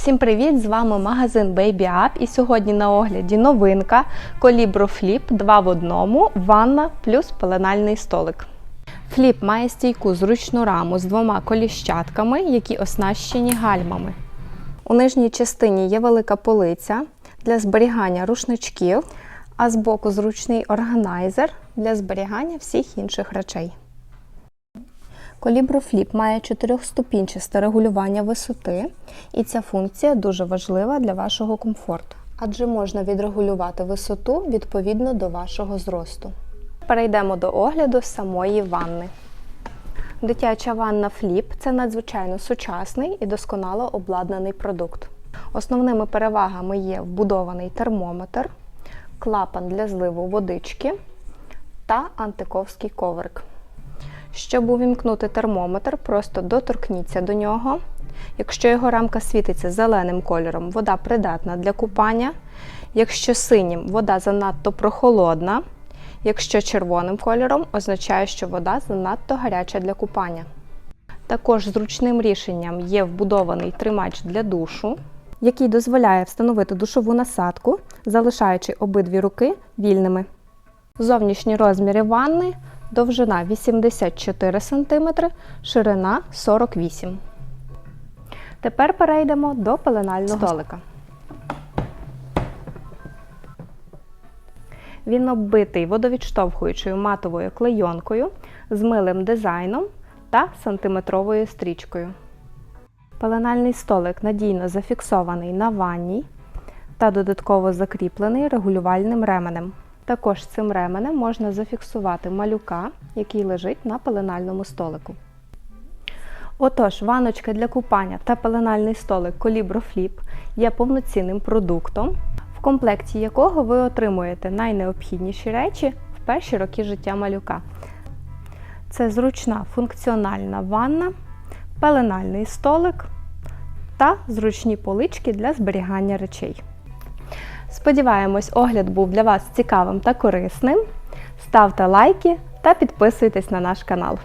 Всім привіт! З вами магазин Baby Up і сьогодні на огляді новинка Colibro Flip 2 в одному, ванна плюс пеленальний столик. Фліп має стійку зручну раму з двома коліщатками, які оснащені гальмами. У нижній частині є велика полиця для зберігання рушничків, а збоку зручний органайзер для зберігання всіх інших речей. Flip має чотирьохступінчасте регулювання висоти, і ця функція дуже важлива для вашого комфорту, адже можна відрегулювати висоту відповідно до вашого зросту. Перейдемо до огляду самої ванни. Дитяча ванна Flip – це надзвичайно сучасний і досконало обладнаний продукт. Основними перевагами є вбудований термометр, клапан для зливу водички та антиковський коврик. Щоб увімкнути термометр, просто доторкніться до нього. Якщо його рамка світиться зеленим кольором, вода придатна для купання. Якщо синім, вода занадто прохолодна. Якщо червоним кольором, означає, що вода занадто гаряча для купання. Також зручним рішенням є вбудований тримач для душу, який дозволяє встановити душову насадку, залишаючи обидві руки вільними. Зовнішні розміри ванни довжина 84 см, ширина 48 см. Тепер перейдемо до пеленального столика. Він оббитий водовідштовхуючою матовою клейонкою з милим дизайном та сантиметровою стрічкою. Пеленальний столик надійно зафіксований на ванній та додатково закріплений регулювальним ременем. Також цим ременем можна зафіксувати малюка, який лежить на пеленальному столику. Отож, ваночка для купання та пеленальний столик Flip є повноцінним продуктом, в комплекті якого ви отримуєте найнеобхідніші речі в перші роки життя малюка. Це зручна функціональна ванна, пеленальний столик та зручні полички для зберігання речей. Сподіваємось, огляд був для вас цікавим та корисним. Ставте лайки та підписуйтесь на наш канал.